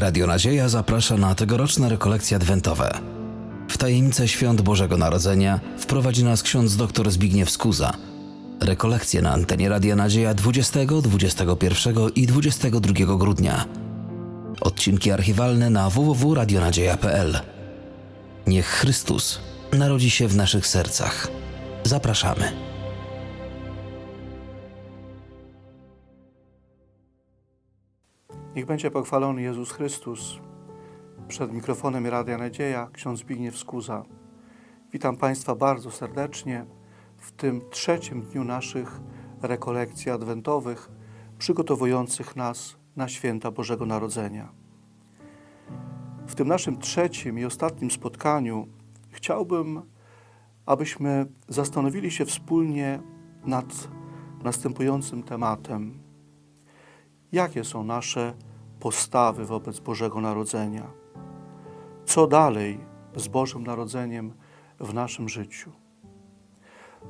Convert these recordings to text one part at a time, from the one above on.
Radio Nadzieja zaprasza na tegoroczne rekolekcje adwentowe. W tajemnicę świąt Bożego Narodzenia wprowadzi nas ksiądz dr Zbigniew Skuza. Rekolekcje na antenie Radia Nadzieja 20, 21 i 22 grudnia. Odcinki archiwalne na www.radionadzieja.pl. Niech Chrystus narodzi się w naszych sercach. Zapraszamy. Niech będzie pochwalony Jezus Chrystus. Przed mikrofonem Radia Nadzieja, ksiądz Zbigniew Skuza. Witam Państwa bardzo serdecznie w tym trzecim dniu naszych rekolekcji adwentowych, przygotowujących nas na święta Bożego Narodzenia. W tym naszym trzecim i ostatnim spotkaniu chciałbym, abyśmy zastanowili się wspólnie nad następującym tematem – jakie są nasze postawy wobec Bożego Narodzenia. Co dalej z Bożym Narodzeniem w naszym życiu?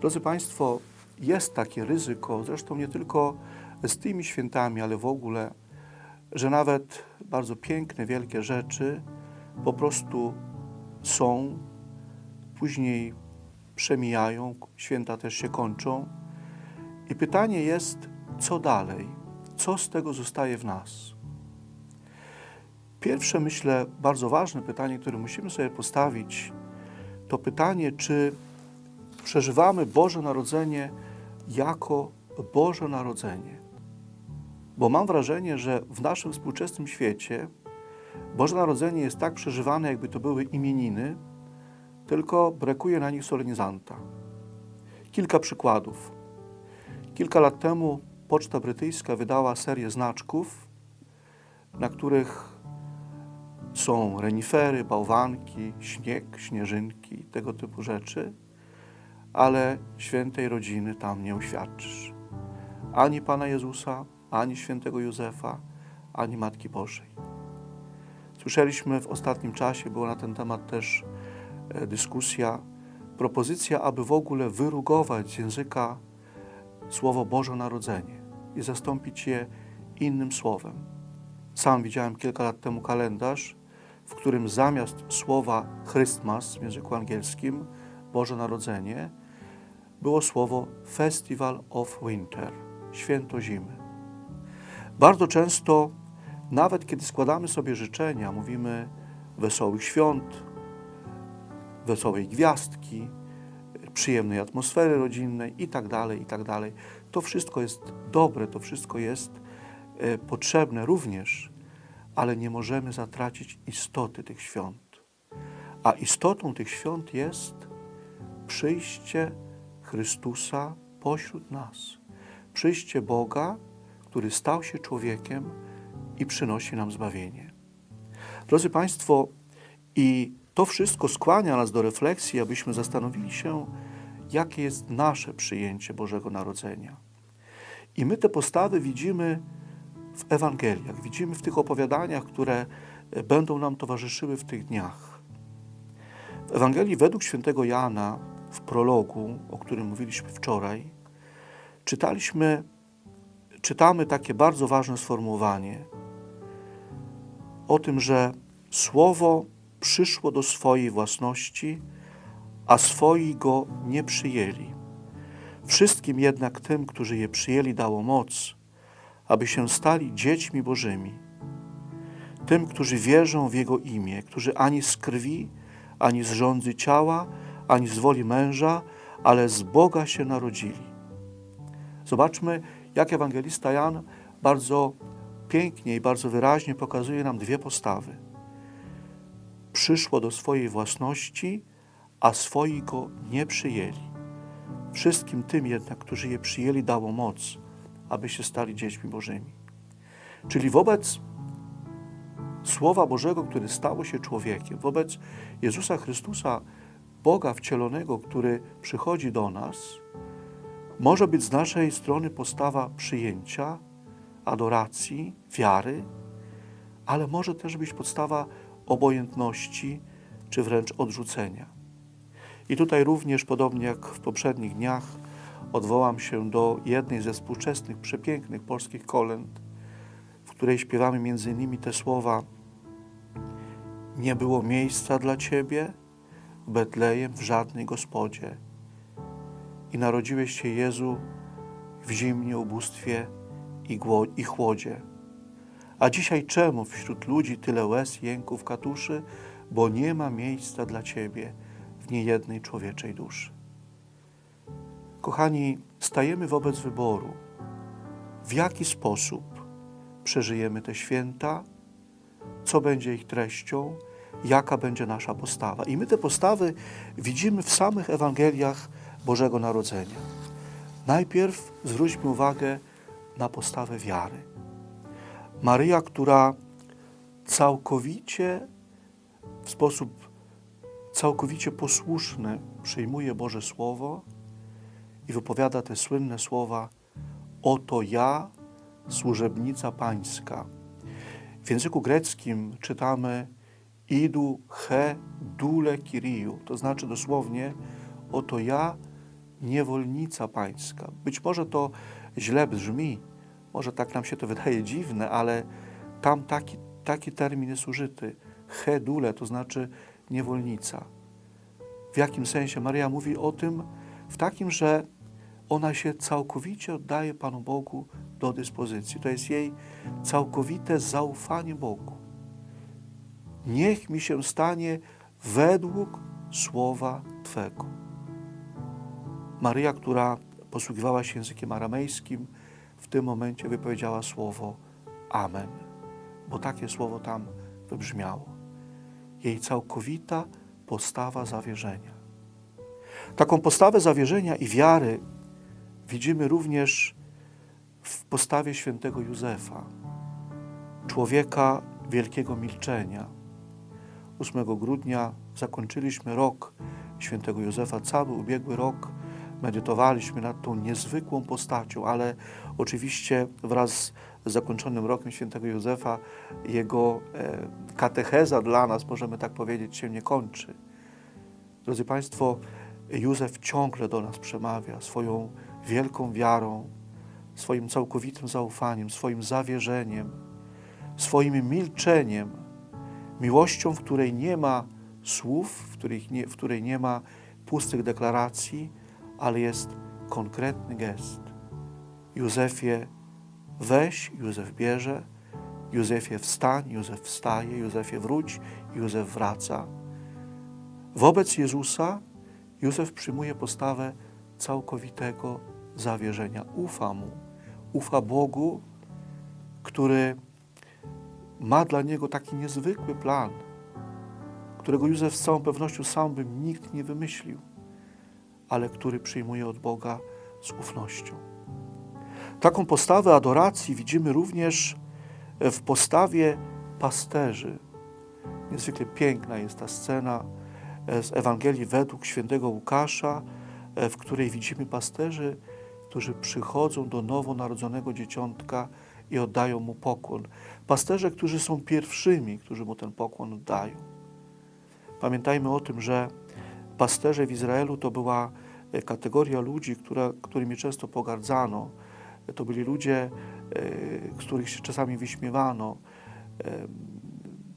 Drodzy Państwo, jest takie ryzyko, zresztą nie tylko z tymi świętami, ale w ogóle, że nawet bardzo piękne, wielkie rzeczy po prostu są, później przemijają, święta też się kończą. I pytanie jest, co dalej? co z tego zostaje w nas? Pierwsze, myślę, bardzo ważne pytanie, które musimy sobie postawić, to pytanie, czy przeżywamy Boże Narodzenie jako Boże Narodzenie. Bo mam wrażenie, że w naszym współczesnym świecie Boże Narodzenie jest tak przeżywane, jakby to były imieniny, tylko brakuje na nich solenizanta. Kilka przykładów. Kilka lat temu Poczta Brytyjska wydała serię znaczków, na których są renifery, bałwanki, śnieg, śnieżynki, tego typu rzeczy, ale świętej rodziny tam nie uświadczysz. Ani Pana Jezusa, ani świętego Józefa, ani Matki Bożej. Słyszeliśmy w ostatnim czasie, była na ten temat też e, dyskusja, propozycja, aby w ogóle wyrugować z języka słowo Boże Narodzenie i zastąpić je innym słowem. Sam widziałem kilka lat temu kalendarz, w którym zamiast słowa Christmas w języku angielskim, Boże Narodzenie, było słowo Festival of Winter, święto zimy. Bardzo często, nawet kiedy składamy sobie życzenia, mówimy wesołych świąt, wesołej gwiazdki, przyjemnej atmosfery rodzinnej i tak dalej, i tak. To wszystko jest dobre, to wszystko jest e, potrzebne również, ale nie możemy zatracić istoty tych świąt. A istotą tych świąt jest przyjście Chrystusa pośród nas. Przyjście Boga, który stał się człowiekiem i przynosi nam zbawienie. Drodzy Państwo, i to wszystko skłania nas do refleksji, abyśmy zastanowili się, jakie jest nasze przyjęcie Bożego Narodzenia. I my te postawy widzimy w Ewangeliach, widzimy w tych opowiadaniach, które e, będą nam towarzyszyły w tych dniach. W Ewangelii według świętego Jana, w prologu, o którym mówiliśmy wczoraj, czytaliśmy, czytamy takie bardzo ważne sformułowanie o tym, że Słowo przyszło do swojej własności, a swoi go nie przyjęli. Wszystkim jednak tym, którzy je przyjęli, dało moc, aby się stali dziećmi Bożymi. Tym, którzy wierzą w Jego imię, którzy ani z krwi, ani z rządzy ciała, ani z woli męża, ale z Boga się narodzili. Zobaczmy, jak ewangelista Jan bardzo pięknie i bardzo wyraźnie pokazuje nam dwie postawy. Przyszło do swojej własności, a swoi go nie przyjęli. Wszystkim tym jednak, którzy je przyjęli, dało moc, aby się stali dziećmi Bożymi. Czyli wobec Słowa Bożego, który stało się człowiekiem, wobec Jezusa Chrystusa, Boga wcielonego, który przychodzi do nas, może być z naszej strony postawa przyjęcia, adoracji, wiary, ale może też być podstawa obojętności czy wręcz odrzucenia. I tutaj również, podobnie jak w poprzednich dniach, odwołam się do jednej ze współczesnych, przepięknych polskich kolęd, w której śpiewamy między innymi te słowa nie było miejsca dla Ciebie w Betlejem w żadnej gospodzie. I narodziłeś się Jezu w zimnie, ubóstwie i, i chłodzie. A dzisiaj czemu wśród ludzi tyle łez, jęków, katuszy? Bo nie ma miejsca dla Ciebie w niejednej człowieczej duszy. Kochani, stajemy wobec wyboru, w jaki sposób przeżyjemy te święta, co będzie ich treścią, jaka będzie nasza postawa. I my te postawy widzimy w samych Ewangeliach Bożego Narodzenia. Najpierw zwróćmy uwagę na postawę wiary. Maryja, która całkowicie, w sposób całkowicie posłuszny przyjmuje Boże Słowo i wypowiada te słynne słowa: Oto ja, służebnica Pańska. W języku greckim czytamy idu he dule kiriu, to znaczy dosłownie oto ja, niewolnica pańska. Być może to źle brzmi, może tak nam się to wydaje dziwne, ale tam taki, taki termin jest użyty. He dule, to znaczy niewolnica. W jakim sensie Maria mówi o tym? W takim, że ona się całkowicie oddaje Panu Bogu do dyspozycji. To jest jej całkowite zaufanie Bogu. Niech mi się stanie według słowa Twego. Maryja, która posługiwała się językiem aramejskim, w tym momencie wypowiedziała słowo Amen, bo takie słowo tam wybrzmiało. Jej całkowita postawa zawierzenia. Taką postawę zawierzenia i wiary widzimy również w postawie świętego Józefa, człowieka wielkiego milczenia. 8 grudnia zakończyliśmy rok świętego Józefa, cały ubiegły rok medytowaliśmy nad tą niezwykłą postacią, ale oczywiście wraz z zakończonym rokiem świętego Józefa jego e, katecheza dla nas, możemy tak powiedzieć, się nie kończy. Drodzy Państwo, Józef ciągle do nas przemawia swoją wielką wiarą, swoim całkowitym zaufaniem, swoim zawierzeniem, swoim milczeniem, miłością, w której nie ma słów, w, nie, w której nie ma pustych deklaracji, ale jest konkretny gest. Józefie, weź, Józef bierze, Józefie wstań, Józef wstaje, Józefie wróć, Józef wraca. Wobec Jezusa Józef przyjmuje postawę całkowitego zawierzenia. Ufa Mu, ufa Bogu, który ma dla niego taki niezwykły plan, którego Józef z całą pewnością sam by nikt nie wymyślił, ale który przyjmuje od Boga z ufnością. Taką postawę adoracji widzimy również w postawie pasterzy. Niezwykle piękna jest ta scena z Ewangelii według świętego Łukasza, w której widzimy pasterzy, którzy przychodzą do nowonarodzonego dzieciątka i oddają mu pokłon. Pasterze, którzy są pierwszymi, którzy mu ten pokłon oddają. Pamiętajmy o tym, że pasterze w Izraelu to była kategoria ludzi, która, którymi często pogardzano. To byli ludzie, e, z których się czasami wyśmiewano. E,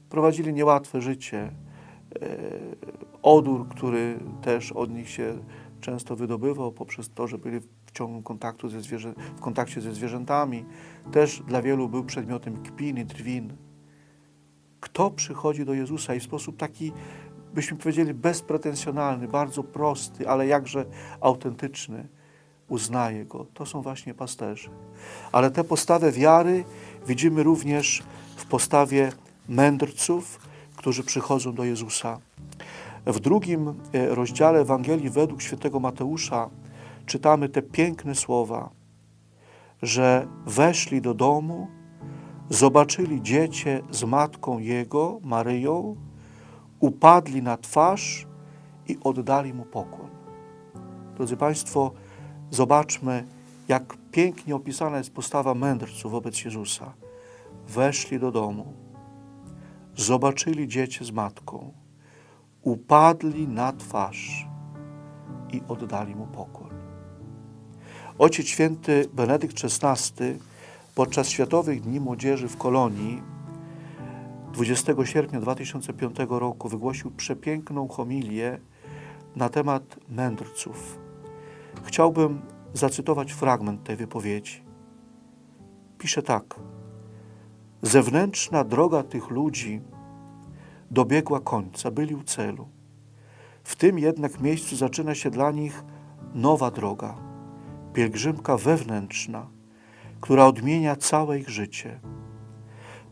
Prowadzili niełatwe życie. E, Odór, który też od nich się często wydobywał poprzez to, że byli ciągłym kontaktu ze zwierzę, w kontakcie ze zwierzętami, też dla wielu był przedmiotem kpin drwin. Kto przychodzi do Jezusa i w sposób taki, byśmy powiedzieli, bezpretensjonalny, bardzo prosty, ale jakże autentyczny, uznaje Go. To są właśnie pasterze. Ale tę postawę wiary widzimy również w postawie mędrców, którzy przychodzą do Jezusa. W drugim e, rozdziale Ewangelii według świętego Mateusza czytamy te piękne słowa, że weszli do domu, zobaczyli dziecię z matką jego, Maryją, upadli na twarz i oddali mu pokłon. Drodzy Państwo, zobaczmy, jak pięknie opisana jest postawa mędrców wobec Jezusa. Weszli do domu, zobaczyli dziecię z matką, upadli na twarz i oddali mu pokłon. Ojciec święty Benedykt XVI podczas Światowych Dni Młodzieży w Kolonii 20 sierpnia 2005 roku wygłosił przepiękną homilię na temat mędrców. Chciałbym zacytować fragment tej wypowiedzi. Pisze tak: Zewnętrzna droga tych ludzi dobiegła końca, byli u celu. W tym jednak miejscu zaczyna się dla nich nowa droga, pielgrzymka wewnętrzna, która odmienia całe ich życie.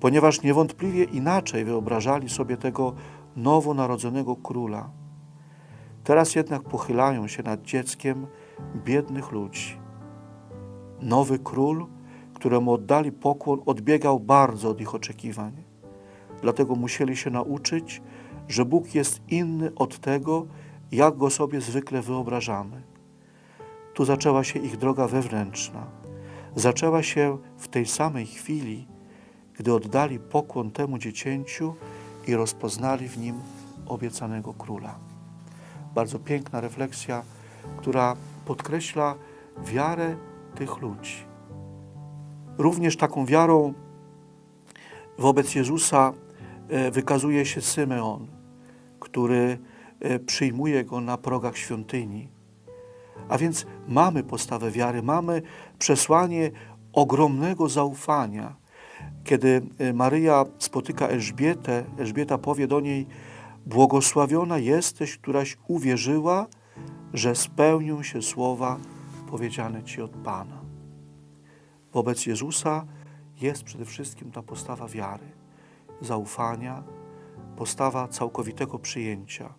Ponieważ niewątpliwie inaczej wyobrażali sobie tego nowonarodzonego króla, teraz jednak pochylają się nad dzieckiem biednych ludzi. Nowy król, któremu oddali pokłon, odbiegał bardzo od ich oczekiwań. Dlatego musieli się nauczyć, że Bóg jest inny od tego, jak go sobie zwykle wyobrażamy. Tu zaczęła się ich droga wewnętrzna. Zaczęła się w tej samej chwili, gdy oddali pokłon temu dziecięciu i rozpoznali w nim obiecanego króla. Bardzo piękna refleksja, która podkreśla wiarę tych ludzi. Również taką wiarą wobec Jezusa e, wykazuje się Symeon, który e, przyjmuje go na progach świątyni. A więc mamy postawę wiary, mamy przesłanie ogromnego zaufania. Kiedy e, Maryja spotyka Elżbietę, Elżbieta powie do niej: Błogosławiona jesteś, któraś uwierzyła, że spełnią się słowa powiedziane ci od Pana. Wobec Jezusa jest przede wszystkim ta postawa wiary, zaufania, postawa całkowitego przyjęcia.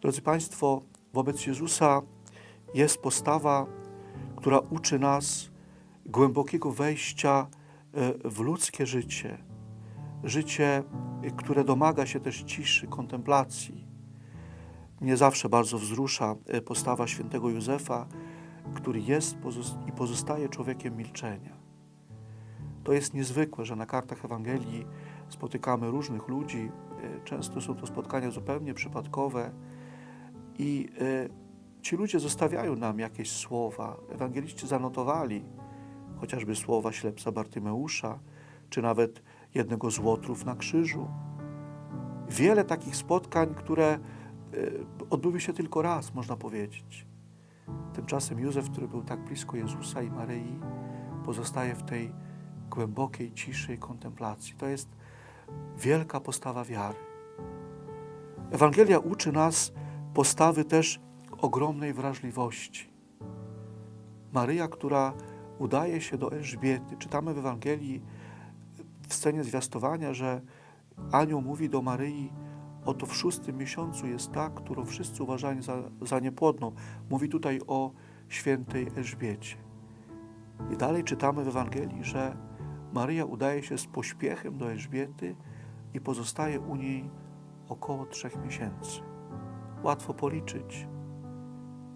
Drodzy Państwo, wobec Jezusa jest postawa, która uczy nas głębokiego wejścia e, w ludzkie życie. Życie, e, które domaga się też ciszy, kontemplacji. Mnie zawsze bardzo wzrusza e, postawa świętego Józefa, który jest i pozostaje człowiekiem milczenia. To jest niezwykłe, że na kartach Ewangelii spotykamy różnych ludzi. Często są to spotkania zupełnie przypadkowe i ci ludzie zostawiają nam jakieś słowa. Ewangeliści zanotowali chociażby słowa ślepca Bartymeusza, czy nawet jednego z łotrów na krzyżu. Wiele takich spotkań, które e, odbyły się tylko raz, można powiedzieć. Tymczasem Józef, który był tak blisko Jezusa i Maryi, pozostaje w tej głębokiej ciszy i kontemplacji. To jest wielka postawa wiary. Ewangelia uczy nas postawy też ogromnej wrażliwości. Maryja, która udaje się do Elżbiety, czytamy w Ewangelii w scenie zwiastowania, że anioł mówi do Maryi, oto w szóstym miesiącu jest ta, którą wszyscy uważają za, za niepłodną. Mówi tutaj o świętej Elżbiecie. I dalej czytamy w Ewangelii, że Maryja udaje się z pośpiechem do Elżbiety i pozostaje u niej około trzech miesięcy. Łatwo policzyć.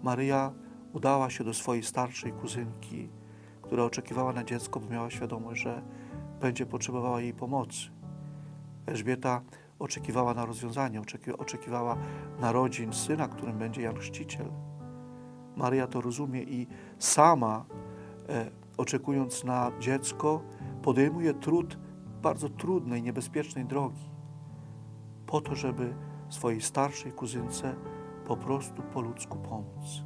Maryja udała się do swojej starszej kuzynki, która oczekiwała na dziecko, bo miała świadomość, że będzie potrzebowała jej pomocy. Elżbieta oczekiwała na rozwiązanie, oczeki- oczekiwała narodzin syna, którym będzie Jan Chrzciciel. Maryja to rozumie i sama, e, oczekując na dziecko, podejmuje trud bardzo trudnej, niebezpiecznej drogi, po to, żeby swojej starszej kuzynce po prostu po ludzku pomóc.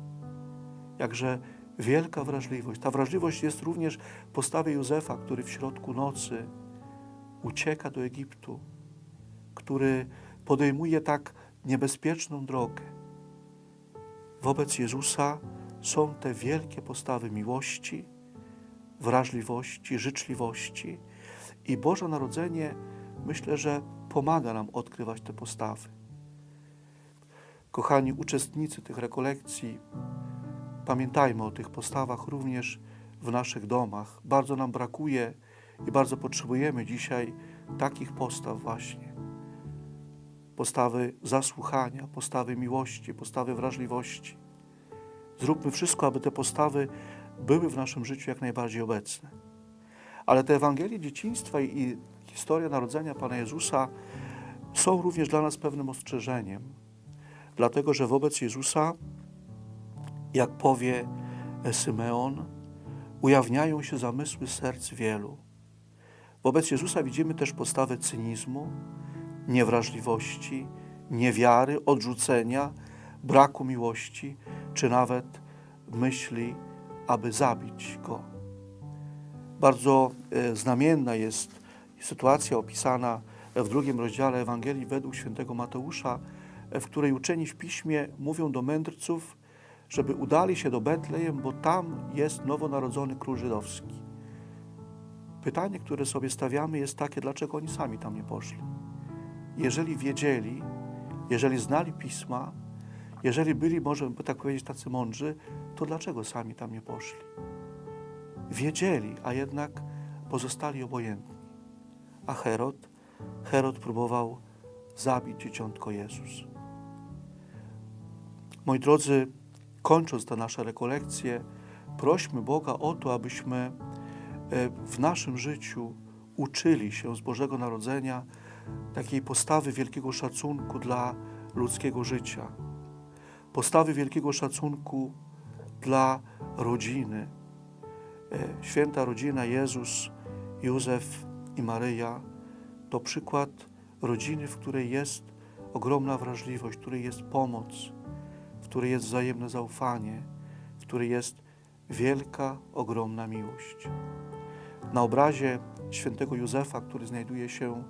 Jakże wielka wrażliwość. Ta wrażliwość jest również w postawie Józefa, który w środku nocy ucieka do Egiptu, który podejmuje tak niebezpieczną drogę. Wobec Jezusa są te wielkie postawy miłości, wrażliwości, życzliwości i Boże Narodzenie myślę, że pomaga nam odkrywać te postawy. Kochani uczestnicy tych rekolekcji, pamiętajmy o tych postawach również w naszych domach. Bardzo nam brakuje i bardzo potrzebujemy dzisiaj takich postaw właśnie. Postawy zasłuchania, postawy miłości, postawy wrażliwości. Zróbmy wszystko, aby te postawy były w naszym życiu jak najbardziej obecne. Ale te Ewangelie dzieciństwa i historia narodzenia Pana Jezusa są również dla nas pewnym ostrzeżeniem, dlatego że wobec Jezusa, jak powie Symeon, ujawniają się zamysły serc wielu. Wobec Jezusa widzimy też postawę cynizmu, niewrażliwości, niewiary, odrzucenia, braku miłości, czy nawet myśli, aby zabić go. Bardzo e, znamienna jest sytuacja opisana w drugim rozdziale Ewangelii według świętego Mateusza, w której uczeni w piśmie mówią do mędrców, żeby udali się do Betlejem, bo tam jest nowonarodzony król żydowski. Pytanie, które sobie stawiamy, jest takie, dlaczego oni sami tam nie poszli. Jeżeli wiedzieli, jeżeli znali pisma, jeżeli byli, może by tak powiedzieć, tacy mądrzy, to dlaczego sami tam nie poszli? Wiedzieli, a jednak pozostali obojętni. A Herod, Herod próbował zabić dzieciątko Jezus. Moi drodzy, kończąc te nasze rekolekcje, prośmy Boga o to, abyśmy e, w naszym życiu uczyli się z Bożego Narodzenia takiej postawy wielkiego szacunku dla ludzkiego życia, postawy wielkiego szacunku dla rodziny. E, Święta rodzina Jezus, Józef i Maryja to przykład rodziny, w której jest ogromna wrażliwość, w której jest pomoc, w której jest wzajemne zaufanie, w której jest wielka, ogromna miłość. Na obrazie świętego Józefa, który znajduje się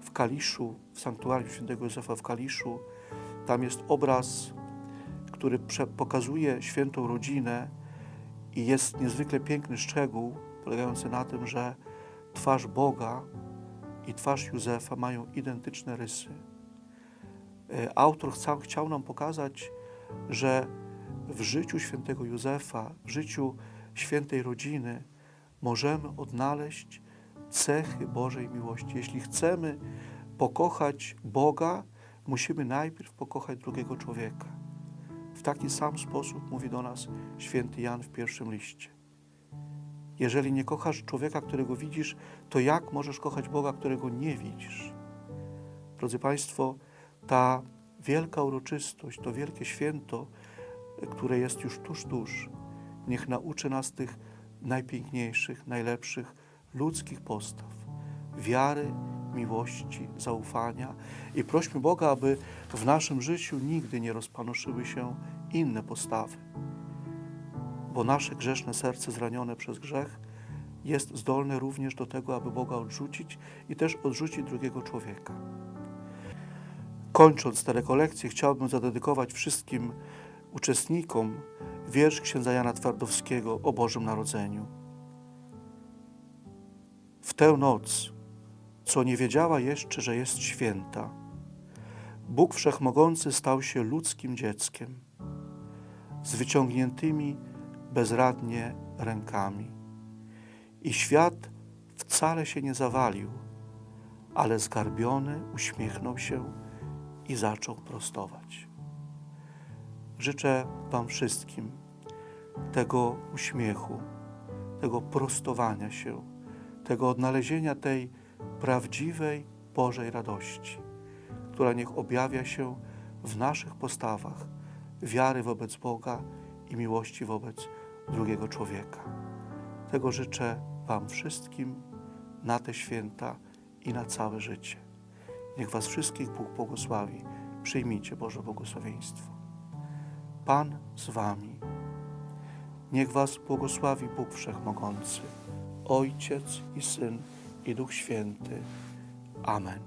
w Kaliszu, w sanktuarium świętego Józefa w Kaliszu, tam jest obraz, który pokazuje świętą rodzinę i jest niezwykle piękny szczegół, polegający na tym, że twarz Boga i twarz Józefa mają identyczne rysy. E, Autor chca, chciał nam pokazać, że w życiu świętego Józefa, w życiu świętej rodziny możemy odnaleźć cechy Bożej miłości. Jeśli chcemy pokochać Boga, musimy najpierw pokochać drugiego człowieka. W taki sam sposób mówi do nas święty Jan w pierwszym liście. Jeżeli nie kochasz człowieka, którego widzisz, to jak możesz kochać Boga, którego nie widzisz? Drodzy Państwo, ta wielka uroczystość, to wielkie święto, które jest już tuż, tuż, niech nauczy nas tych najpiękniejszych, najlepszych ludzkich postaw. Wiary, miłości, zaufania. I prośmy Boga, aby w naszym życiu nigdy nie rozpanoszyły się inne postawy, bo nasze grzeszne serce zranione przez grzech jest zdolne również do tego, aby Boga odrzucić i też odrzucić drugiego człowieka. Kończąc te rekolekcje, chciałbym zadedykować wszystkim uczestnikom wiersz księdza Jana Twardowskiego o Bożym Narodzeniu. W tę noc, co nie wiedziała jeszcze, że jest święta, Bóg Wszechmogący stał się ludzkim dzieckiem, z wyciągniętymi bezradnie rękami. I świat wcale się nie zawalił, ale zgarbiony uśmiechnął się i zaczął prostować. Życzę Wam wszystkim tego uśmiechu, tego prostowania się, tego odnalezienia tej prawdziwej Bożej radości, która niech objawia się w naszych postawach wiary wobec Boga i miłości wobec drugiego człowieka. Tego życzę Wam wszystkim na te święta i na całe życie. Niech Was wszystkich Bóg błogosławi. Przyjmijcie Boże błogosławieństwo. Pan z Wami. Niech Was błogosławi Bóg Wszechmogący, Ojciec i Syn i Duch Święty. Amen.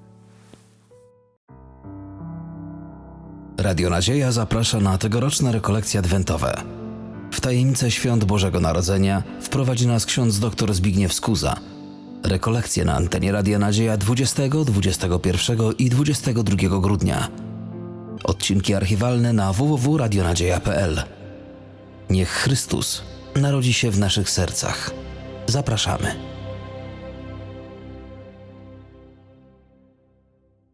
Radio Nadzieja zaprasza na tegoroczne rekolekcje adwentowe. W tajemnicę świąt Bożego Narodzenia wprowadzi nas ksiądz dr Zbigniew Skuza. Rekolekcje na antenie Radia Nadzieja 20, 21 i 22 grudnia. Odcinki archiwalne na www.radionadzieja.pl. Niech Chrystus narodzi się w naszych sercach. Zapraszamy.